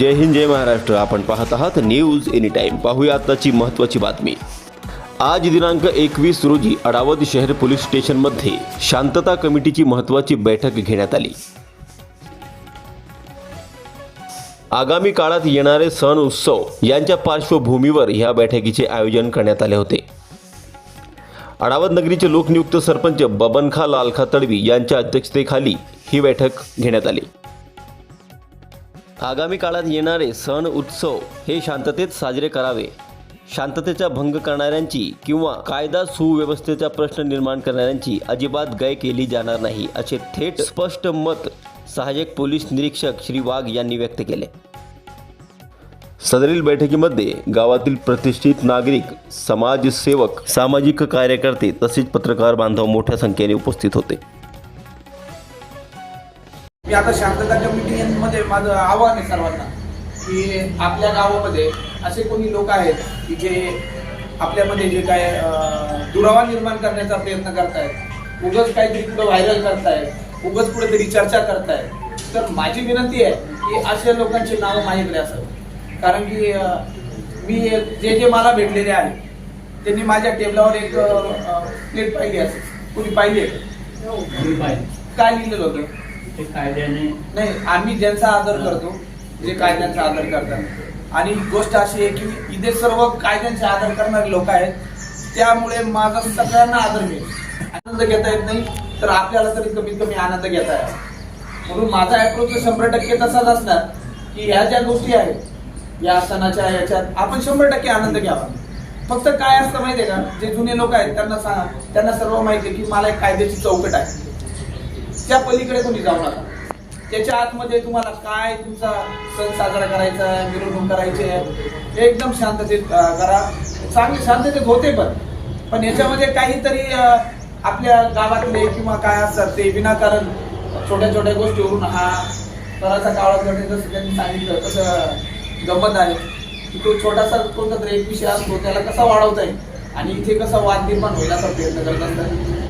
जय हिंद जय महाराष्ट्र. आपण पाहत आहात न्यूज एनी टाईम पाहूया आताची महत्त्वाची बातमी. आज दिनांक एकवीस रोजी अडावत शहर पोलीस स्टेशनमध्ये शांतता कमिटीची महत्त्वाची बैठक घेण्यात आली. आगामी काळात येणारे सण उत्सव यांच्या पार्श्वभूमीवर ह्या बैठकीचे आयोजन करण्यात आले होते. अडावत नगरीचे लोकनियुक्त सरपंच बबनखा लालखा तडवी यांच्या अध्यक्षतेखाली ही बैठक घेण्यात आली. आगामी काळात येणारे सण उत्सव हे शांततेत साजरे करावे. शांततेचा भंग करणाऱ्यांची किंवा कायदा सुव्यवस्थेचा प्रश्न निर्माण करणाऱ्यांची अजिबात गय केली जाणार नाही असे थेट स्पष्ट मत सहाय्यक पोलीस निरीक्षक श्री वाघ यांनी व्यक्त केले. सदरील बैठकीमध्ये गावातील प्रतिष्ठित नागरिक समाजसेवक सामाजिक कार्यकर्ते तसेच पत्रकार बांधव मोठ्या संख्येने उपस्थित होते. मी आता शांतता कमिटीमध्ये माझं आव्हान आहे सर्वांना की आपल्या गावामध्ये असे कोणी लोक आहेत की जे आपल्यामध्ये जे काय दुरावा निर्माण करण्याचा प्रयत्न करतायत उगच काहीतरी कुठं व्हायरल करतायत उगच कुठेतरी चर्चा करतायत. तर माझी विनंती आहे की अशा लोकांची नावं माझ्याकडे असावी कारण की मी जे जे मला भेटलेले आहेत त्यांनी माझ्या टेबलावर एक प्लेट पाहिली असेल. कुणी पाहिली आहे? का? काय लिहिलेलं होतं? ते कायद्याने नाही आम्ही ज्यांचा आदर करतो जे कायद्यांचा आदर करतात. आणि गोष्ट अशी आहे की इथे सर्व कायद्यांचा आदर करणारे लोक आहेत. त्यामुळे माझा सगळ्यांना आदर मिळेल आनंद घेता येत नाही तर आपल्याला तरी कमीत कमी आनंद घेता येईल म्हणून माझा अप्रोच शंभर टक्के तसाच असणार की ह्या ज्या गोष्टी आहेत या सणाच्या याच्यात आपण शंभर टक्के आनंद घ्यावा. फक्त काय असतं माहितीये का? जे जुने लोक आहेत त्यांना सांगा त्यांना सर्व माहिती आहे की मला एक कायद्याची चौकट आहे. त्या पलीकडे तुम्ही जाऊ नका. त्याच्या आतमध्ये तुम्हाला काय तुमचा सण साजरा करायचा आहे मिरवणूक करायची आहे एकदम शांततेत करा. चांगली शांततेत होते पण. पण याच्यामध्ये काहीतरी आपल्या गावातले किंवा काय असतात ते विनाकारण छोट्या छोट्या गोष्टीवरून हा कराचा कावळा करणे जसं त्यांनी सांगितलं तसं गमत आहे. की तो छोटासा कोणता तरी एक विषय असतो त्याला कसा वाढवता येईल? आणि इथे कसा वाद निर्माण होईल असा प्रयत्न करत असतात.